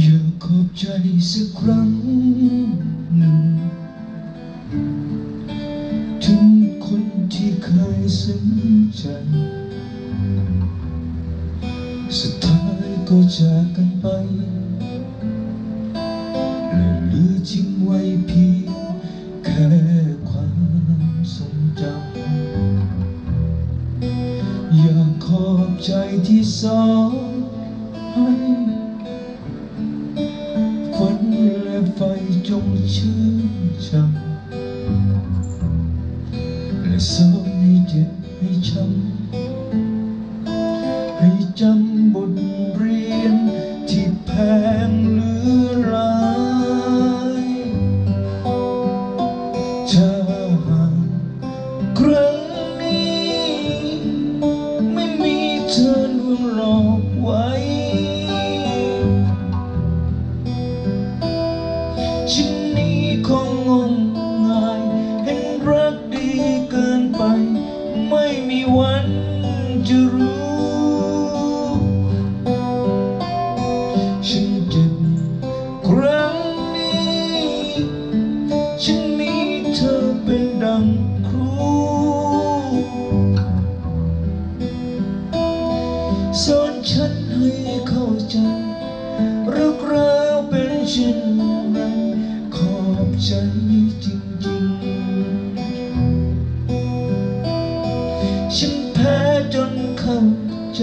อยากขอบใจสักครั้งหนึ่ง ถึงคนที่เคยสนใจ สุดท้ายก็จากกันไปและเหลือทิ้งไว้เพียงแค่ความทรงจำอยากขอบใจที่สอง จงชื่นช่ำและสอนให้เจ็บให้ช้ำให้จำบทเรียนที่แพง ไม่มีวันจะรู้ ฉันเจ็บครั้งนี้ ฉันมีเธอเป็นดังครูสอนฉันให้เข้าใจรักเราเป็นเช่นนั้ขอบใจจริง จนเข้าใจ